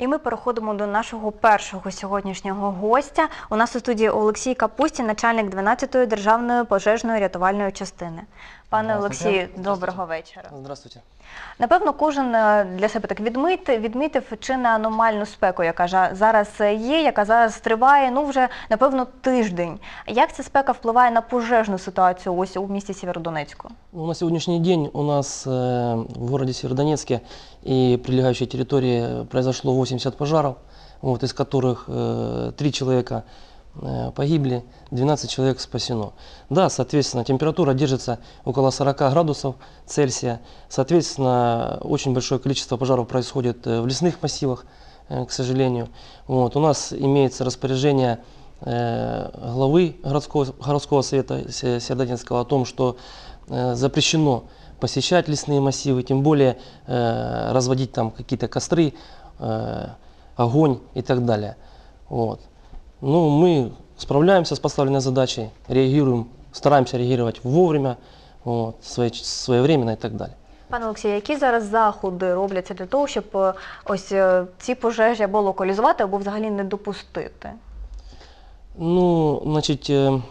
І ми переходимо до нашого першого сьогоднішнього гостя. У нас у студії Олексій Капустін, начальник 12-ї державної пожежної рятувальної частини. Пане Олексію, доброго вечора. Здравствуйте. Напевно, кожен е, для себе так відмити, відмітив чи не аномальну спеку, яка жа- зараз е, є, яка зараз триває, ну вже напевно тиждень. Як ця спека впливає на пожежну ситуацію ось у місті Сєвєродонецьку? Ну, На сегодняшний день у нас э, в городе Северодонецке и прилегающей территории произошло 80 пожаров, вот, из которых э, 3 человека э, погибли, 12 человек спасено. Да, соответственно, температура держится около 40 градусов Цельсия. Соответственно, очень большое количество пожаров происходит э, в лесных массивах, э, к сожалению. Вот, у нас имеется распоряжение э, главы городского, городского совета Се- Северодонецкого о том, что э, запрещено посещать лесные массивы, тем более э, разводить там какие-то костры, э, огонь и так далее. Вот. Ну, мы справляемся с поставленной задачей, реагируем, стараемся реагировать вовремя, вот, своe- своевременно и так далее. Пане Олексію, які зараз заходи робляться для того, щоб е, ось е, ці пожежі або локалізувати, або взагалі не допустити? Ну, значит, э, э,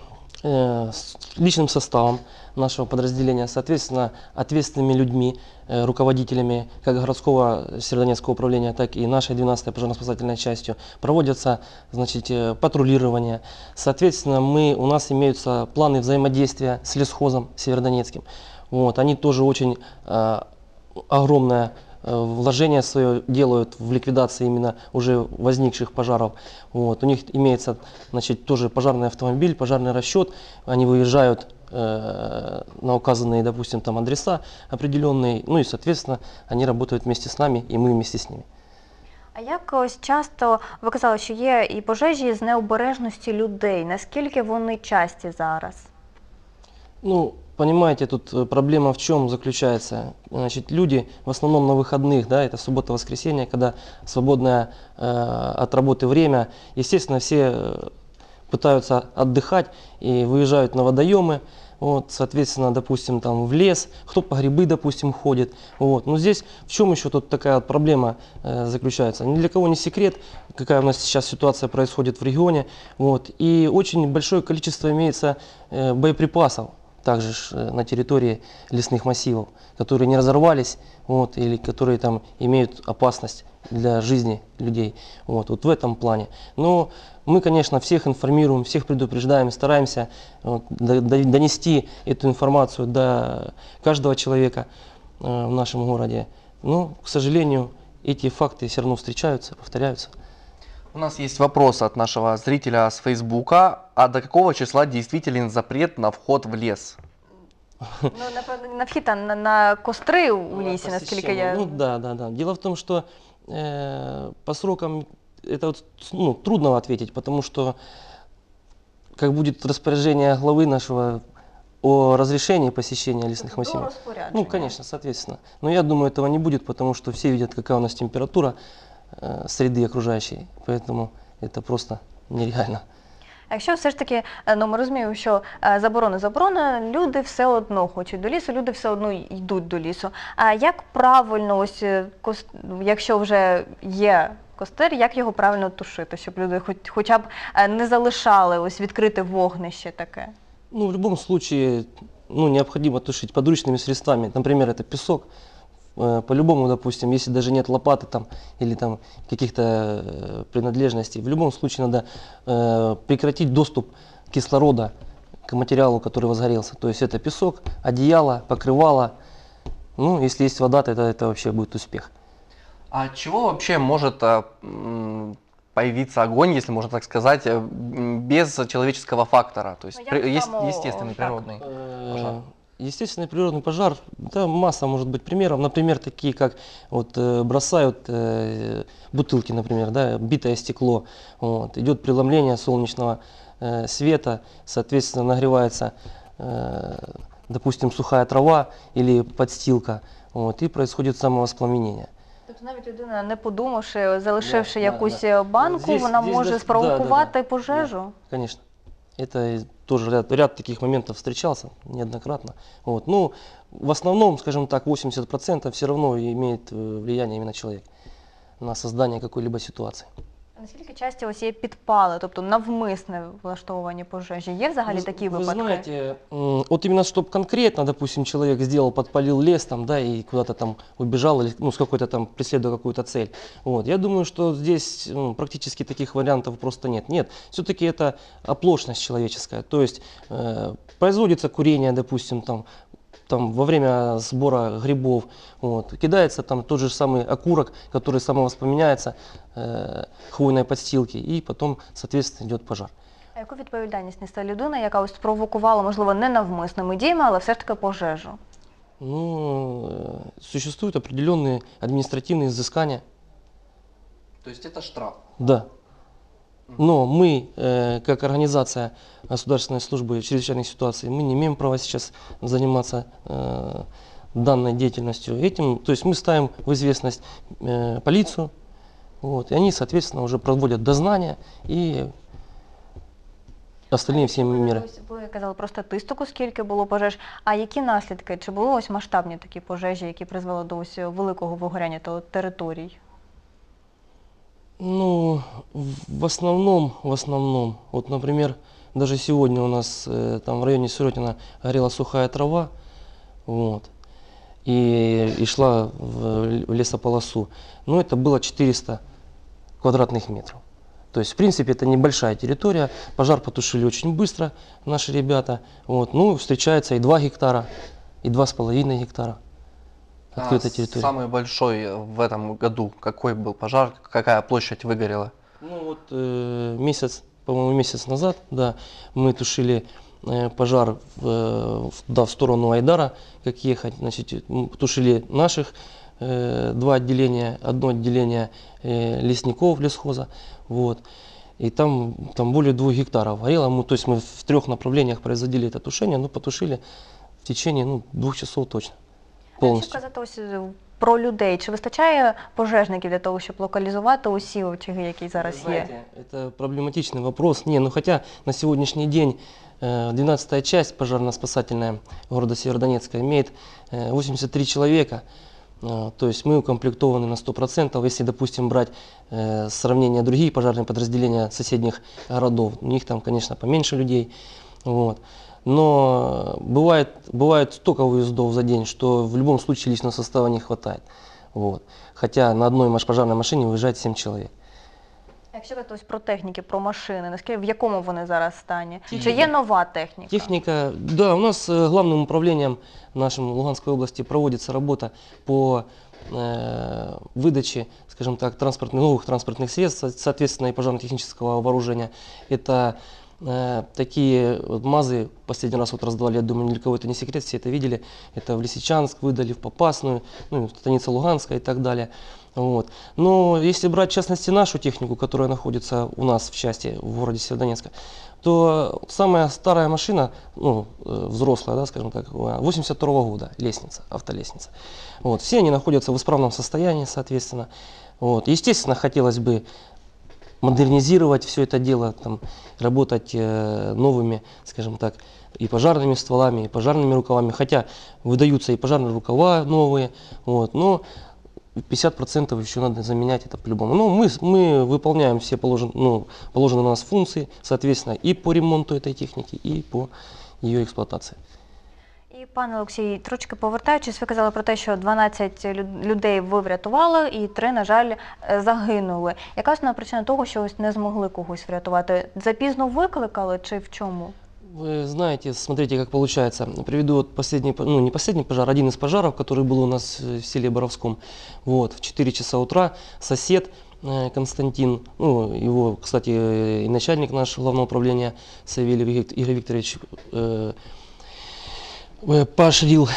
с личным составом нашего подразделения, соответственно, ответственными людьми, э, руководителями как городского Северодонецкого управления, так и нашей 12-й пожарно-спасательной частью проводятся, значит, э, патрулирование. Соответственно, мы, у нас имеются планы взаимодействия с лесхозом Северодонецким. Вот, они тоже очень э, огромное э, вложение свое делают в ликвидации именно уже возникших пожаров. Вот. У них имеется значит, тоже пожарный автомобиль, пожарный расчет. Они выезжают э, на указанные, допустим, там адреса определенные. Ну и, соответственно, они работают вместе с нами, и мы вместе с ними. А як ось часто ви казали, що є і пожежі з необережності людей? Наскільки вони часті зараз? Ну, понимаете, тут э, проблема в чем заключается? Значит, люди в основном на выходных, да, это суббота-воскресенье, когда свободное э, от работы время, естественно, все э, пытаются отдыхать и выезжают на водоемы, вот, соответственно, допустим, там в лес, кто по грибы, допустим, ходит. Вот. Но здесь в чем еще тут такая вот проблема э, заключается? Ни для кого не секрет, какая у нас сейчас ситуация происходит в регионе. Вот. И очень большое количество имеется э, боеприпасов также э, на территории лесных массивов, которые не разорвались вот, или которые там имеют опасность для жизни людей. Вот, вот в этом плане. Но мы, конечно, всех информируем, всех предупреждаем, стараемся вот, до- до- донести эту информацию до каждого человека э, в нашем городе. Но, к сожалению, эти факты все равно встречаются, повторяются. У нас есть вопрос от нашего зрителя с Фейсбука. А до какого числа действителен запрет на вход в лес? Ну, напевно, на вхід а на, на костри у лісі, наскільки я. Ну да, да, да. Дело в том, что э, по срокам это вот, ну, трудно ответить, потому что как будет распоряжение главы нашего о разрешении посещения лесных До массивов. розпорядження. Ну, конечно, соответственно. Но я думаю, этого не будет, потому что все видят, какая у нас температура э, среды окружающей. Поэтому это просто нереально. А якщо все ж таки, е, ну ми розуміємо, що е, заборона заборона, люди все одно хочуть до лісу, люди все одно йдуть до лісу. А як правильно, ось е, кос- якщо вже є костер, як його правильно тушити, щоб люди хоч, хоча б е, не залишали ось відкрите вогнище таке? Ну, в любом случае, ну, необходимо тушить подручными средствами. Например, это песок. Э, По-любому, допустим, если даже нет лопаты там или там каких-то э, принадлежностей, в любом случае надо э, прекратить доступ кислорода к материалу, который возгорелся. То есть это песок, одеяло, покрывало. Ну, если есть вода, то это, это вообще будет успех. А от чего вообще может а, появиться огонь, если можно так сказать, без человеческого фактора? То есть Ну, само, естественный, так. природный. Э. Естественный природный пожар, да, масса может быть примеров. Например, такие как вот э, бросают э, бутылки, например, да, битое стекло. Вот, идет преломление солнечного э, света, соответственно, нагревается, э, допустим, сухая трава или подстилка, вот, и происходит самовоспламенение. Навіть людина, не подумавши, залишивши Да, да, якусь да. банку, Здесь- вона здесь може даже- спровокувати да, да, да. пожежу. Конечно. Это и тоже ряд, ряд таких моментов встречался неоднократно. Вот. Ну, в основном, скажем так, 80% все равно имеет э, влияние именно человек на создание какой-либо ситуации. Наскільки часто ось є підпали, тобто навмисне влаштовування пожежі? Є взагалі Вы- такі вы випадки? знаете, м, вот именно чтобы конкретно, допустим, человек сделал, подпалил лес там, да, и куда-то там убежал, или ну, с какой-то там преследуя какую-то цель. Вот. Я думаю, что здесь ну, практически таких вариантов просто нет. Нет, все-таки это оплошность человеческая. То есть э, производится курение, допустим, там, там во время сбора грибов, вот, кидается там тот же самый окурок, который самовоспламеняется, э, хвойной подстилки, и потом, соответственно, идет пожар. А яку відповідальність несе людина, яка ось спровокувала, можливо, не навмисними діями, але все ж таки пожежу? Ну, э, существуют определенные административные изыскания, То есть это штраф. да. Но мы, э, как организация государственной службы чрезвычайных ситуаций, мы не имеем права сейчас заниматься э, данной деятельностью. Этим, то есть мы ставим в известность э, полицию, вот, и они, соответственно, уже проводят дознания и остальные все Ви меры. ось- Ви казали про статистику, скільки було пожеж. А які наслідки? Чи були ось масштабні такі пожежі, які призвели до ось великого вигоряння то- територій? Ну, в основном, в основном, вот, например, даже сегодня у нас э, там в районе Сиротина горела сухая трава, вот, и, и шла в, в лесополосу. Ну, это было 400 квадратных метров. То есть, в принципе, это небольшая территория. Пожар потушили очень быстро наши ребята. Вот. Ну, встречается и 2 гектара, и 2,5 гектара. Открытая территория. Самый большой в этом году. Какой был пожар, какая площадь выгорела? Ну вот э, месяц, по-моему, месяц назад, да, мы тушили э, пожар в, да, в сторону Айдара, как ехать, значит, тушили наших э, два отделения, одно отделение э, лесников лесхоза, вот, и там, там более двух гектаров горело, мы, то есть мы в трех направлениях производили это тушение, но потушили в течение ну, двух часов точно, А Якщо полностью. казати ось е, про людей, чи вистачає пожежників для того, щоб локалізувати усі очаги, які зараз Вы є? знаете, Это проблематичный вопрос. Не, ну хотя на сегодняшний день э, 12-я часть пожарно-спасательная города Северодонецка имеет э, 83 человека. Э, То есть мы укомплектованы на 100%. Если, допустим, брать э, сравнение другие пожарные подразделения соседних городов, у них там, конечно, поменьше людей. Вот. Но бывает, бывает столько выездов за день, что в любом случае личного состава не хватает. Вот. Хотя на одной маш- пожарной машине выезжает 7 человек. А Якщо казати ось про техніки, про машини, наскільки в якому вони зараз стані? Чи Техніка. є нова техніка? Техника, да, у нас э, главным управлением нашим Луганской области проводится работа по э, выдаче, скажем так, транспортных, новых транспортных средств, со- соответственно, и пожарно-технического вооружения. Это э, такие вот МАЗы, последний раз вот раздавали, я думаю, ни для кого это не секрет, все это видели. Это в Лисичанск выдали, в Попасную, ну, и станица Луганская и так далее. Вот. Но если брать, в частности, нашу технику, которая находится у нас в части в городе Северодонецка, то самая старая машина, ну, э, взрослая, да, скажем так, 82 года, лестница, автолестница. Вот, все они находятся в исправном состоянии, соответственно. Вот. Естественно, хотелось бы модернизировать все это дело, там, работать э, новыми, скажем так, и пожарными стволами, и пожарными рукавами. Хотя выдаются и пожарные рукава новые, вот, но 50% еще надо заменять это по-любому. Но мы, с- мы выполняем все положен, ну, положенные на нас функции, соответственно, и по ремонту этой техники, и по ее эксплуатации. І пане Олексій, трошки повертаючись, ви казали про те, що 12 лю- людей ви врятували, і три, на жаль, е, загинули. Яка основна причина того, що ось не змогли когось врятувати? Запізно викликали чи в чому? Вы знаете, смотрите, как получается. Приведу вот последний, по- ну не последний пожар, один из пожаров, который был у нас э, в селе Боровском. Вот, в 4 часа утра сосед э, Константин, ну, его, кстати, э, и начальник нашего главного управления Савельев Игорь Игорь Викторович э, поощрил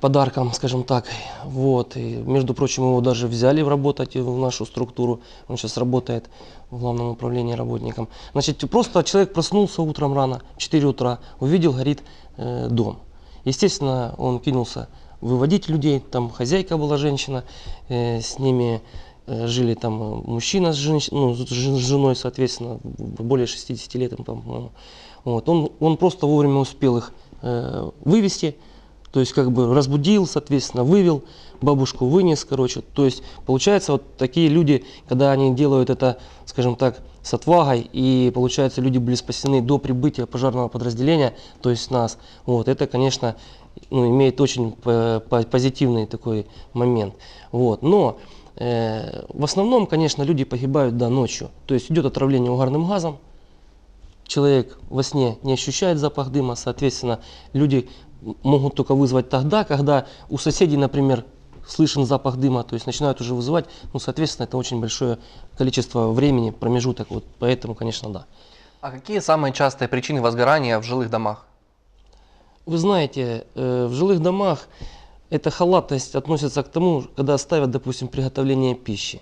подарком, скажем так. Вот. И, между прочим, его даже взяли работать в нашу структуру. Он сейчас работает в главном управлении работником. Значит, просто человек проснулся утром рано, в 4 утра, увидел, горит э, дом. Естественно, он кинулся выводить людей. Там хозяйка была женщина, э, с ними э, жили там э, мужчина с, женщ- ну, с жен- с женой, соответственно, более 60 лет, по-моему. Вот. Он, он просто вовремя успел их э, вывести, то есть как бы разбудил, соответственно, вывел, бабушку вынес, короче. То есть получается вот такие люди, когда они делают это, скажем так, с отвагой, и получается люди были спасены до прибытия пожарного подразделения, то есть нас. Вот это, конечно, ну, имеет очень по- позитивный такой момент. Вот. Но э, в основном, конечно, люди погибают да, ночью. То есть идет отравление угарным газом, человек во сне не ощущает запах дыма, соответственно, люди могут только вызвать тогда, когда у соседей, например, слышен запах дыма, то есть начинают уже вызывать, ну, соответственно, это очень большое количество времени, промежуток, вот поэтому, конечно, да. А какие самые частые причины возгорания в жилых домах? Вы знаете, э, в жилых домах эта халатность относится к тому, когда ставят, допустим, приготовление пищи.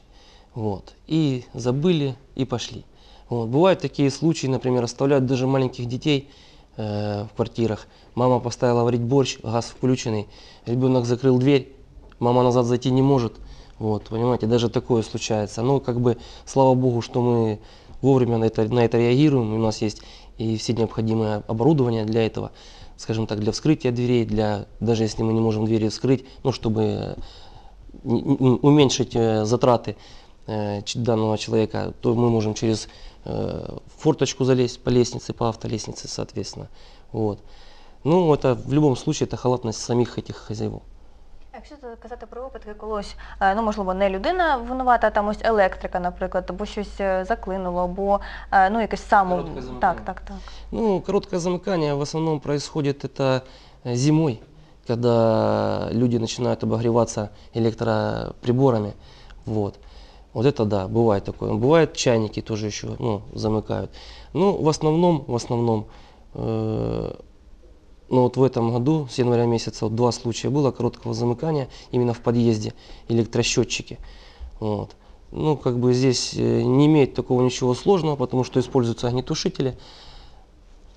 Вот, и забыли, и пошли. Вот. Бывают такие случаи, например, оставляют даже маленьких детей э, в квартирах. Мама поставила варить борщ, газ включенный, ребенок закрыл дверь, мама назад зайти не может. Вот, понимаете, даже такое случается. Но как бы, слава богу, что мы вовремя на это, на это реагируем, у нас есть и все необходимое оборудование для этого, скажем так, для вскрытия дверей, для, даже если мы не можем двери вскрыть, ну, чтобы э, уменьшить э, затраты э, данного человека, то мы можем через э, форточку залезть по лестнице, по автолестнице, соответственно. Вот. Ну, это в любом случае это халатность самих этих хозяев. Якщо це казати про випадки, коли ось, е, ну можливо, не людина винувата, а там ось електрика, наприклад, або щось е, заклинуло, або е, ну якесь само. Коротке замикання. Так, так, так. Ну, короткое замыкание в основном происходит это э, зимой, когда люди начинают обогреваться электроприборами. Вот. Вот это да, бывает такое. Бывают чайники тоже еще ну, замыкают. Ну, в основном, в основном, э, ну вот в этом году, с января месяца, вот два случая было короткого замыкания именно в подъезде, электросчетчики. Вот. Ну, как бы здесь э, не имеет такого ничего сложного, потому что используются огнетушители.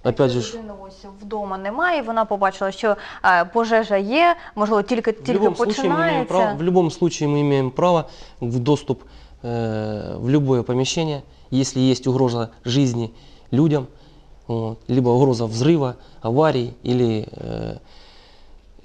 Опять же, ж, людини ось вдома немає, вона побачила, що е, пожежа є, можливо, тільки в тільки любом, случае мы имеем право, починається. в любом случае мы имеем право в доступ э, в любое помещение, если есть угроза жизни людям, вот, либо угроза взрыва, аварий или э,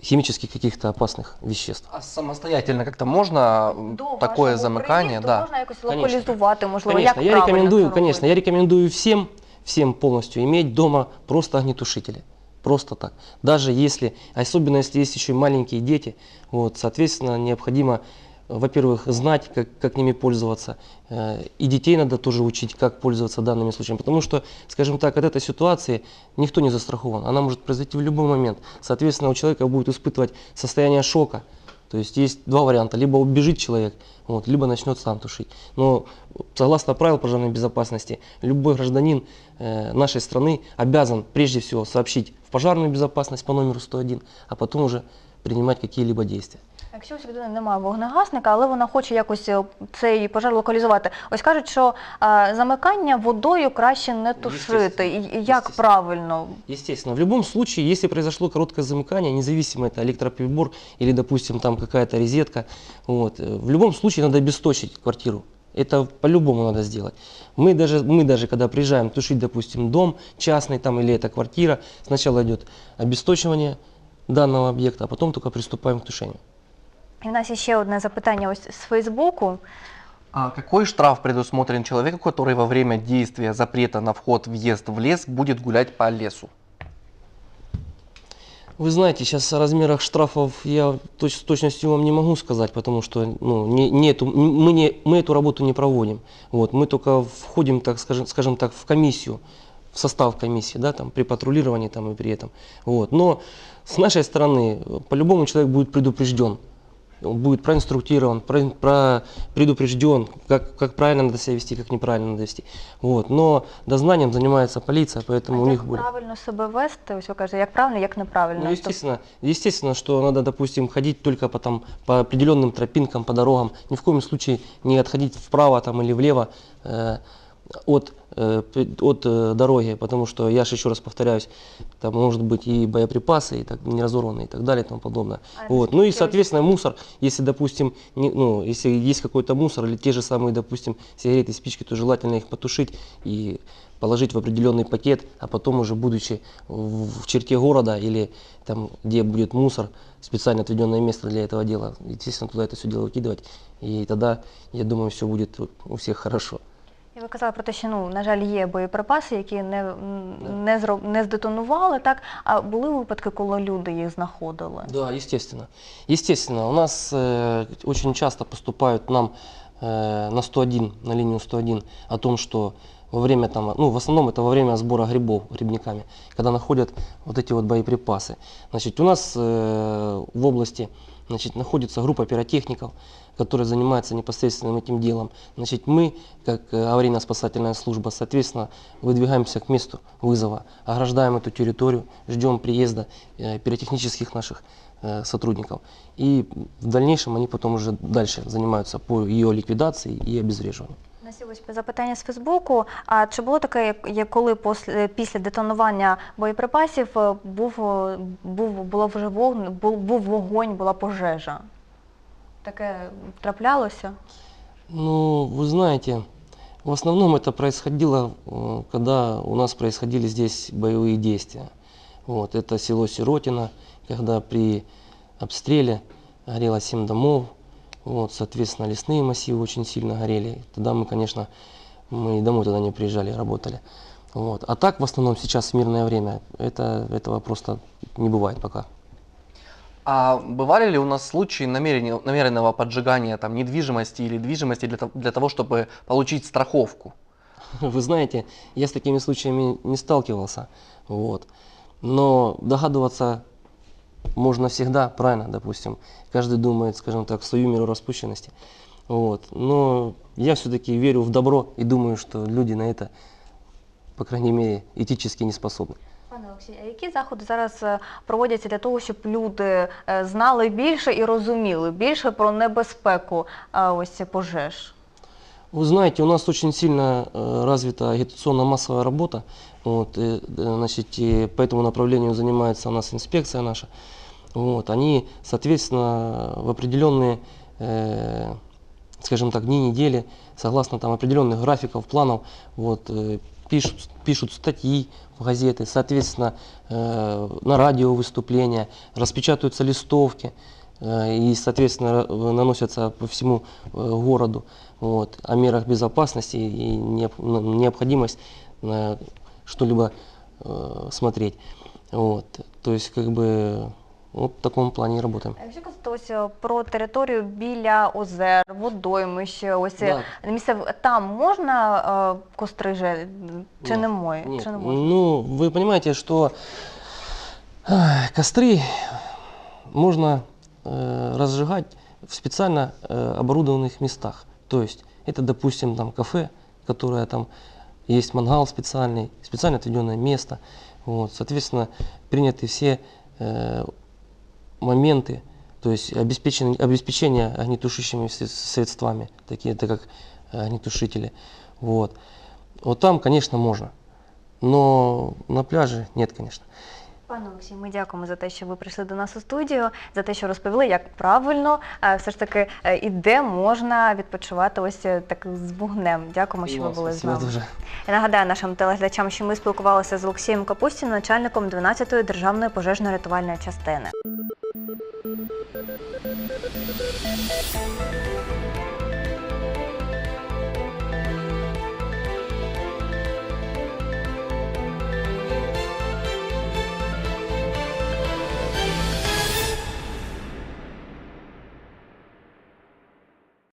химических каких-то опасных веществ. А самостоятельно как-то можно м, До такое замыкание, да? можна якось Конечно. локалізувати, можливо, Конечно, як я рекомендую, конечно, я рекомендую всем, всем полностью иметь дома просто огнетушители. Просто так. Даже если, особенно если есть еще и маленькие дети, вот, соответственно, необходимо, во-первых, знать, как, как ними пользоваться. э, И детей надо тоже учить, как пользоваться данными случаями. Потому что, скажем так, от этой ситуации никто не застрахован. Она может произойти в любой момент. Соответственно, у человека будет испытывать состояние шока. То есть есть два варианта. Либо убежит человек, вот, либо начнет сам тушить. Но согласно правил пожарной безопасности, любой гражданин э, нашей страны обязан прежде всего сообщить в пожарную безопасность по номеру 101, а потом уже принимать какие-либо действия. Якщо ось у людини немає вогнегасника, але вона хоче якось е, цей пожар локалізувати. Ось кажуть, що е, замикання водою краще не тушити. І, і як Естественно. правильно? Естественно, в любом случае, если произошло короткое замыкание, независимо это электроприбор или, допустим, там какая-то розетка, вот, э, в любом случае надо обесточить квартиру. Это по-любому надо сделать. Мы даже, мы даже, когда приезжаем тушить, допустим, дом частный там или это квартира, сначала идет обесточивание данного объекта, а потом только приступаем к тушению. І в нас ще одне запитання ось з Фейсбуку. А какой штраф предусмотрен человеку, который во время действия запрета на вход-въезд в лес будет гулять по лесу? Вы знаете, сейчас о размерах штрафов я точ- с точностью вам не могу сказать, потому что ну, не, нету, мы, не, мы эту работу не проводим. Вот, мы только входим, так скажем, скажем так, в комиссию, в состав комиссии, да, там, при патрулировании там, и при этом. Вот. Но с нашей стороны, э, по-любому человек будет предупрежден. Он будет проинструктирован, про, про- предупрежден, как, как правильно надо себя вести, как неправильно надо вести. Вот. Но дознанием занимается полиция, поэтому а у них будет. правильно себе вести? Ось ви кажете, як правильно, як неправильно. Ну, естественно, естественно, что надо, допустим, ходить только по, там, по определенным тропинкам, по дорогам. Ни в коем случае не отходить вправо там, или влево. Э, от, э, от э, дороги, потому что, я же еще раз повторяюсь, там может быть и боеприпасы, и так, не разорванные, и так далее, и тому подобное. А Вот. Ну и, соответственно, мусор, если, допустим, не- ну, если есть какой-то мусор или те же самые, допустим, сигареты, спички, то желательно их потушить и положить в определенный пакет, а потом уже будучи в, в черте города или там, где будет мусор, специально отведенное место для этого дела, естественно, туда это все дело выкидывать, и тогда, я думаю, все будет у всех хорошо. І ви казали про те, що ну, на жаль, є боєприпаси, які не, м, не, зроб, не здетонували, так? А були випадки, коли люди їх знаходили? Да, естественно. Естественно, у нас э, очень часто поступают нам э, на 101, на линию 101 о том, что во время там, ну в основном это во время сбора грибов грибниками, когда находят вот эти вот боеприпасы. Значит, у нас э, в области значит, находится группа пиротехников, которая занимается непосредственно этим делом. Значит, мы, как э, аварийно-спасательная служба, соответственно, выдвигаемся к месту вызова, ограждаем эту территорию, ждем приезда э, пиротехнических наших э, сотрудников. И в дальнейшем они потом уже дальше занимаются по ее ликвидации и обезвреживанию. У нас є ось запитання з Фейсбуку. А чи було таке, як- як коли після, після детонування боєприпасів е, був, е, був, було вже вогн, був, був вогонь, була пожежа? Таке траплялося? Ну, вы знаете, в основном это происходило, э, когда у нас происходили здесь боевые действия. Вот, это село Сиротино, когда при обстреле горело 7 домов, вот, соответственно, лесные массивы очень сильно горели. Тогда мы, конечно, мы и домой туда не приезжали, работали. Вот. А так, в основном, сейчас в мирное время, это, этого просто не бывает пока. А бывали ли у нас случаи намеренного поджигания там, недвижимости или движимости для, для того, чтобы получить страховку? Вы знаете, я с такими случаями не сталкивался, вот. Но догадываться можно всегда, правильно, допустим. Каждый думает, скажем так, в свою меру распущенности. Вот. Но я все-таки верю в добро и думаю, что люди на это, по крайней мере, этически не способны. Пане Олексій, а які заходи зараз е, проводяться для того, щоб люди е, знали більше і розуміли більше про небезпеку е, ось пожеж? Вы знаете, у нас очень сильно э, развита агитационно-массовая работа. Вот, э, э, значит, и по этому направлению занимается у нас инспекция наша. Вот, они, соответственно, в определенные, э, скажем так, дни недели, согласно там определенных графиков, планов, вот, э, пишут, пишут статьи в газеты, соответственно, э, на радио выступления, распечатываются листовки э, и, соответственно, наносятся по всему э, городу вот, о мерах безопасности и необ- необходимость на что-либо э, смотреть. Вот. То есть, как бы, вот в таком плане и работаем. А Якщо казати ось е, про територію біля озер, водоймищ, ось е, місце в- там можна е, костри же, чи Нет, не мой, Нет, чи не можна? Ну, вы понимаете, что ах, костры можно э, разжигать в специально э, оборудованных местах. То есть это, допустим, там кафе, которое там есть мангал специальный, специально отведенное место. Вот, соответственно, приняты все э, моменты, то есть обеспечение, обеспечение огнетушащими сре- средствами, такие это как э, огнетушители. Вот. вот там, конечно, можно. Но на пляже нет, конечно. Пане Олексій, ми дякуємо за те, що ви прийшли до нас у студію, за те, що розповіли, як правильно е, все ж таки е, і де можна відпочивати ось е, так з вогнем. Дякуємо, що ви були з Спасибо нами. дуже. Я нагадаю нашим телеглядачам, що ми спілкувалися з Олексієм Капустіним, начальником 12-ї державної пожежно-рятувальної частини. Thank you.